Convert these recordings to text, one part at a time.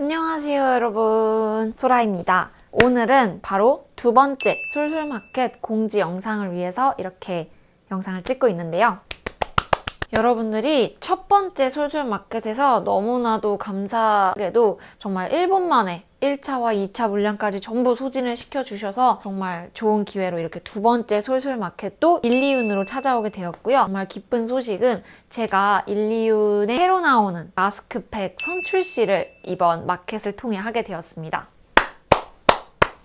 안녕하세요 여러분. 소라입니다. 오늘은 바로 두 번째 솔솔마켓 공지 영상을 위해서 이렇게 영상을 찍고 있는데요 여러분들이 첫 번째 솔솔마켓에서 너무나도 감사하게도 정말 1분 만에 1차와 2차 물량까지 전부 소진을 시켜주셔서 정말 좋은 기회로 이렇게 두 번째 솔솔마켓도 일리윤으로 찾아오게 되었고요. 정말 기쁜 소식은 제가 일리윤에 새로 나오는 마스크팩 선출시를 이번 마켓을 통해 하게 되었습니다.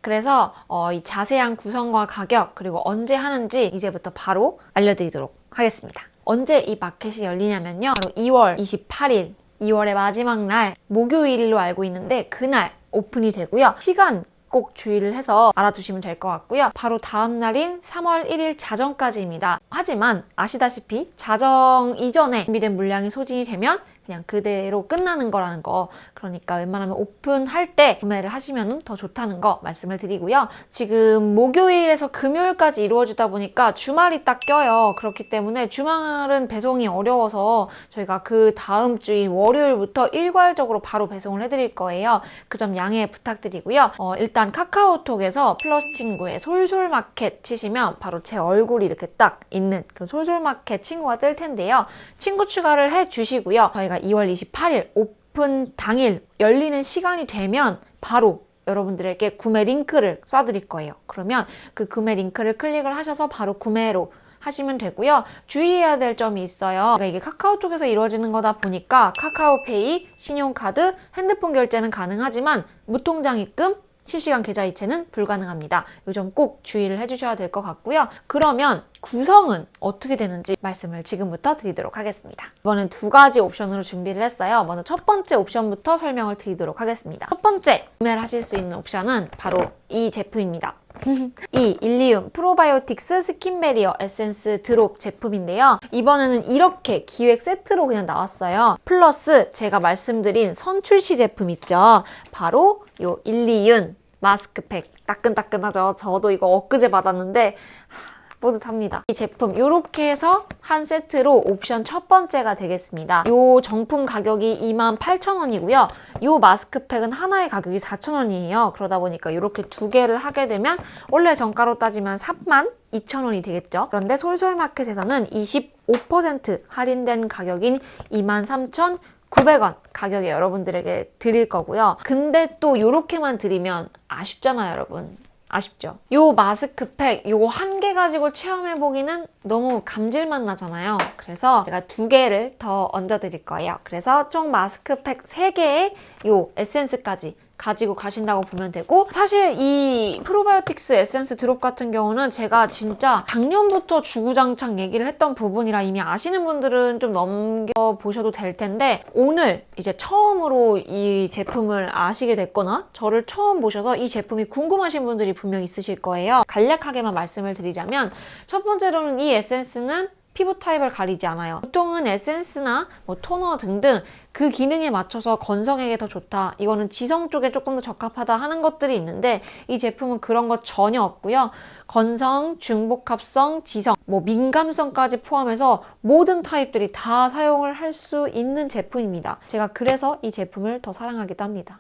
그래서 어, 이 자세한 구성과 가격 그리고 언제 하는지 이제부터 바로 알려드리도록 하겠습니다. 언제 이 마켓이 열리냐면요. 바로 2월 28일 2월의 마지막 날 목요일로 알고 있는데 그날 오픈이 되고요. 시간 꼭 주의를 해서 알아두시면 될 것 같고요. 바로 다음 날인 3월 1일 자정까지입니다. 하지만 아시다시피 자정 이전에 준비된 물량이 소진이 되면 그냥 그대로 끝나는 거라는 거. 그러니까 웬만하면 오픈할 때 구매를 하시면 더 좋다는 거 말씀을 드리고요. 지금 목요일에서 금요일까지 이루어지다 보니까 주말이 딱 껴요. 그렇기 때문에 주말은 배송이 어려워서 저희가 그 다음 주인 월요일부터 일괄적으로 바로 배송을 해드릴 거예요. 그 점 양해 부탁드리고요. 어, 일단 카카오톡에서 플러스 친구의 솔솔마켓 치시면 바로 제 얼굴이 이렇게 딱 있는 그 솔솔마켓 친구가 뜰 텐데요. 친구 추가를 해 주시고요. 저희가 2월 28일 오픈 당일 열리는 시간이 되면 바로 여러분들에게 구매 링크를 쏴드릴 거예요. 그러면 그 구매 링크를 클릭을 하셔서 바로 구매로 하시면 되고요. 주의해야 될 점이 있어요. 그러니까 이게 카카오톡에서 이루어지는 거다 보니까 카카오페이, 신용카드, 핸드폰 결제는 가능하지만 무통장 입금, 실시간 계좌 이체는 불가능합니다. 이점꼭 주의를 해주셔야 될 것 같고요. 그러면 구성은 어떻게 되는지 말씀을 지금부터 드리도록 하겠습니다. 이번엔 두 가지 옵션으로 준비를 했어요. 먼저 첫 번째 옵션부터 설명을 드리도록 하겠습니다. 첫 번째 구매를 하실 수 있는 옵션은 바로 이 제품입니다. 이 일리움 프로바이오틱스 스킨베리어 에센스 드롭 제품인데요. 이번에는 이렇게 기획 세트로 그냥 나왔어요. 플러스 제가 말씀드린 선출시 제품 있죠. 바로 요 일리윤 마스크팩 따끈따끈하죠. 저도 이거 엊그제 받았는데 하, 뿌듯합니다. 이 제품 이렇게 해서 한 세트로 옵션 첫 번째가 되겠습니다. 이 정품 가격이 28,000원이고요. 이 마스크팩은 하나의 가격이 4,000원이에요. 그러다 보니까 이렇게 두 개를 하게 되면 원래 정가로 따지면 3만 2,000원이 되겠죠. 그런데 솔솔마켓에서는 25% 할인된 가격인 23,900원 가격에 여러분들에게 드릴 거고요. 근데 또 이렇게만 드리면 아쉽잖아요, 여러분. 아쉽죠? 요 마스크팩 요거 한 개 가지고 체험해 보기는 너무 감질맛 나잖아요. 그래서 제가 두 개를 더 얹어 드릴 거예요. 그래서 총 마스크팩 세 개에 요 에센스까지 가지고 가신다고 보면 되고 사실 이 프로바이오틱스 에센스 드롭 같은 경우는 제가 진짜 작년부터 주구장창 얘기를 했던 부분이라 이미 아시는 분들은 좀 넘겨보셔도 될 텐데 오늘 이제 처음으로 이 제품을 아시게 됐거나 저를 처음 보셔서 이 제품이 궁금하신 분들이 분명 있으실 거예요. 간략하게만 말씀을 드리자면 첫 번째로는 이 에센스는 피부 타입을 가리지 않아요. 보통은 에센스나 뭐 토너 등등 그 기능에 맞춰서 건성에게 더 좋다. 이거는 지성 쪽에 조금 더 적합하다 하는 것들이 있는데 이 제품은 그런 것 전혀 없고요. 건성, 중복합성, 지성, 뭐 민감성까지 포함해서 모든 타입들이 다 사용을 할 수 있는 제품입니다. 제가 그래서 이 제품을 더 사랑하기도 합니다.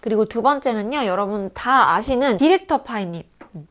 그리고 두 번째는요, 여러분 다 아시는 디렉터 파이님.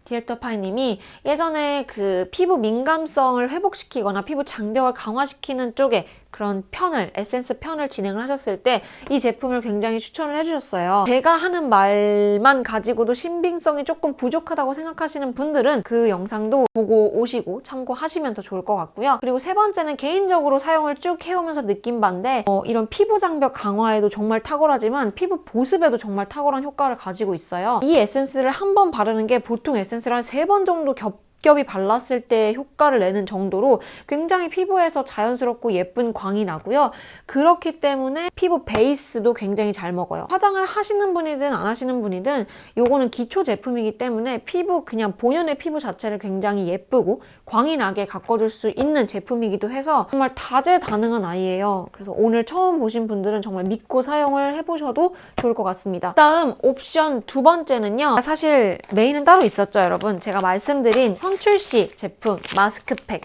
디렉터 파이님이 예전에 그 피부 민감성을 회복시키거나 피부 장벽을 강화시키는 쪽에 그런 편을, 에센스 편을 진행을 하셨을 때 이 제품을 굉장히 추천을 해주셨어요. 제가 하는 말만 가지고도 신빙성이 조금 부족하다고 생각하시는 분들은 그 영상도 보고 오시고 참고하시면 더 좋을 것 같고요. 그리고 세 번째는 개인적으로 사용을 쭉 해오면서 느낀 바인데 어, 이런 피부 장벽 강화에도 정말 탁월하지만 피부 보습에도 정말 탁월한 효과를 가지고 있어요. 이 에센스를 한 번 바르는 게 보통 에센스를 한 세 번 정도 겹 겹이 발랐을 때 효과를 내는 정도로 굉장히 피부에서 자연스럽고 예쁜 광이 나고요. 그렇기 때문에 피부 베이스도 굉장히 잘 먹어요. 화장을 하시는 분이든 안 하시는 분이든 요거는 기초 제품이기 때문에 피부 그냥 본연의 피부 자체를 굉장히 예쁘고 광이 나게 가꿔줄 수 있는 제품이기도 해서 정말 다재다능한 아이예요. 그래서 오늘 처음 보신 분들은 정말 믿고 사용을 해보셔도 좋을 것 같습니다. 다음 옵션 두 번째는요. 사실 메인은 따로 있었죠, 여러분. 제가 말씀드린 선 출시 제품 마스크팩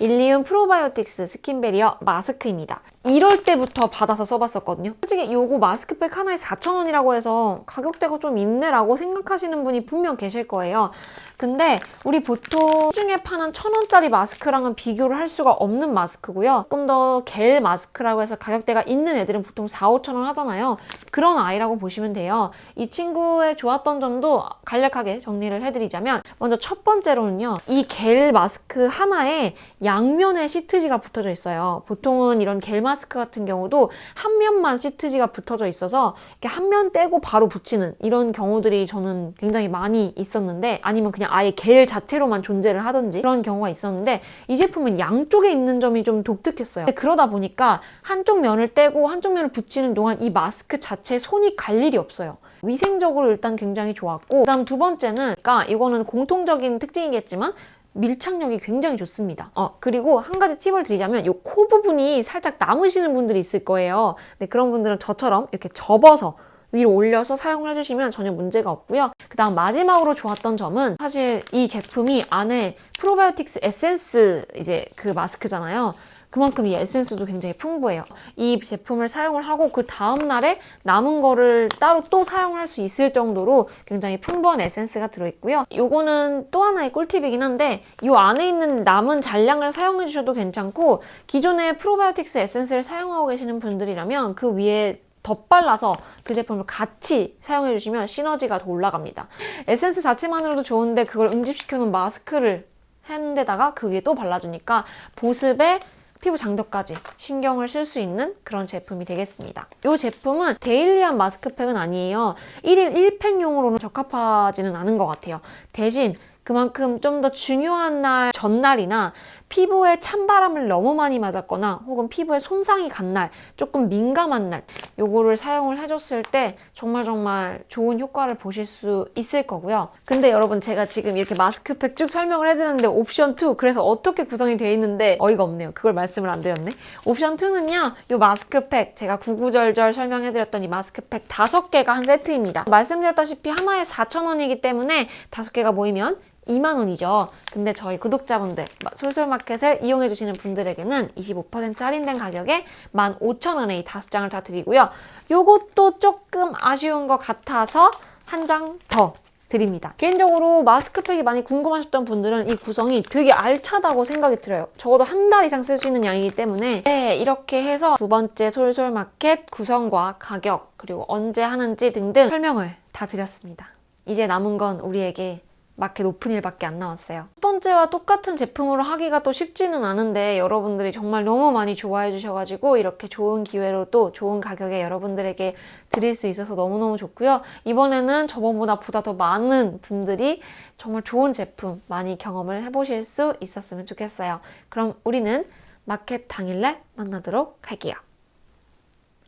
일리움 프로바이오틱스 스킨베리어 마스크입니다. 이럴 때부터 받아서 써봤었거든요. 솔직히 요거 마스크팩 하나에 4,000원이라고 해서 가격대가 좀 있네라고 생각하시는 분이 분명 계실 거예요. 근데 우리 보통 시중에 파는 1,000원짜리 마스크랑은 비교를 할 수가 없는 마스크고요. 조금 더 겔 마스크라고 해서 가격대가 있는 애들은 보통 4, 5,000원 하잖아요. 그런 아이라고 보시면 돼요. 이 친구의 좋았던 점도 간략하게 정리를 해드리자면 먼저 첫 번째로는요. 이 겔 마스크 하나에 양면에 시트지가 붙어져 있어요. 보통은 이런 겔 마스크 같은 경우도 한 면만 시트지가 붙어져 있어서 이렇게 한 면 떼고 바로 붙이는 이런 경우들이 저는 굉장히 많이 있었는데 아니면 그냥 아예 겔 자체로만 존재를 하든지 그런 경우가 있었는데 이 제품은 양쪽에 있는 점이 좀 독특했어요. 그러다 보니까 한쪽 면을 떼고 한쪽 면을 붙이는 동안 이 마스크 자체에 손이 갈 일이 없어요. 위생적으로 일단 굉장히 좋았고 그다음 두 번째는 그러니까 이거는 공통적인 특징이겠지만 밀착력이 굉장히 좋습니다. 어, 그리고 한 가지 팁을 드리자면 이 코 부분이 살짝 남으시는 분들이 있을 거예요. 네, 그런 분들은 저처럼 이렇게 접어서 위로 올려서 사용을 해주시면 전혀 문제가 없고요. 그 다음 마지막으로 좋았던 점은 사실 이 제품이 안에 프로바이오틱스 에센스 이제 그 마스크잖아요. 그만큼 이 에센스도 굉장히 풍부해요. 이 제품을 사용을 하고 그 다음 날에 남은 거를 따로 또 사용할 수 있을 정도로 굉장히 풍부한 에센스가 들어있고요. 요거는 또 하나의 꿀팁이긴 한데 이 안에 있는 남은 잔량을 사용해 주셔도 괜찮고 기존에 프로바이오틱스 에센스를 사용하고 계시는 분들이라면 그 위에 덧발라서 그 제품을 같이 사용해 주시면 시너지가 더 올라갑니다. 에센스 자체만으로도 좋은데 그걸 응집시켜 놓은 마스크를 했는데다가 그 위에 또 발라주니까 보습에 피부 장벽까지 신경을 쓸 수 있는 그런 제품이 되겠습니다. 이 제품은 데일리한 마스크팩은 아니에요. 1일 1팩용으로는 적합하지는 않은 것 같아요. 대신 그만큼 좀 더 중요한 날 전날이나 피부에 찬바람을 너무 많이 맞았거나 혹은 피부에 손상이 간 날, 조금 민감한 날 요거를 사용을 해줬을 때 정말 정말 좋은 효과를 보실 수 있을 거고요. 근데 여러분 제가 지금 이렇게 마스크팩 쭉 설명을 해드렸는데 옵션 2 그래서 어떻게 구성이 되어 있는데 어이가 없네요. 그걸 말씀을 안 드렸네. 옵션 2는요. 이 마스크팩 제가 구구절절 설명해드렸던 이 마스크팩 5개가 한 세트입니다. 말씀드렸다시피 하나에 4,000원이기 때문에 5개가 모이면 2만 원이죠. 근데 저희 구독자분들 솔솔마켓을 이용해 주시는 분들에게는 25% 할인된 가격에 15,000원에 이 다섯 장을 다 드리고요. 요것도 조금 아쉬운 것 같아서 한 장 더 드립니다. 개인적으로 마스크팩이 많이 궁금하셨던 분들은 이 구성이 되게 알차다고 생각이 들어요. 적어도 한 달 이상 쓸 수 있는 양이기 때문에 네, 이렇게 해서 두 번째 솔솔마켓 구성과 가격 그리고 언제 하는지 등등 설명을 다 드렸습니다. 이제 남은 건 우리에게 마켓 오픈일밖에 안 남았어요. 첫 번째와 똑같은 제품으로 하기가 또 쉽지는 않은데 여러분들이 정말 너무 많이 좋아해 주셔가지고 이렇게 좋은 기회로 또 좋은 가격에 여러분들에게 드릴 수 있어서 너무너무 좋고요. 이번에는 저번보다 보다 더 많은 분들이 정말 좋은 제품 많이 경험을 해보실 수 있었으면 좋겠어요. 그럼 우리는 마켓 당일날 만나도록 할게요.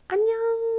안녕!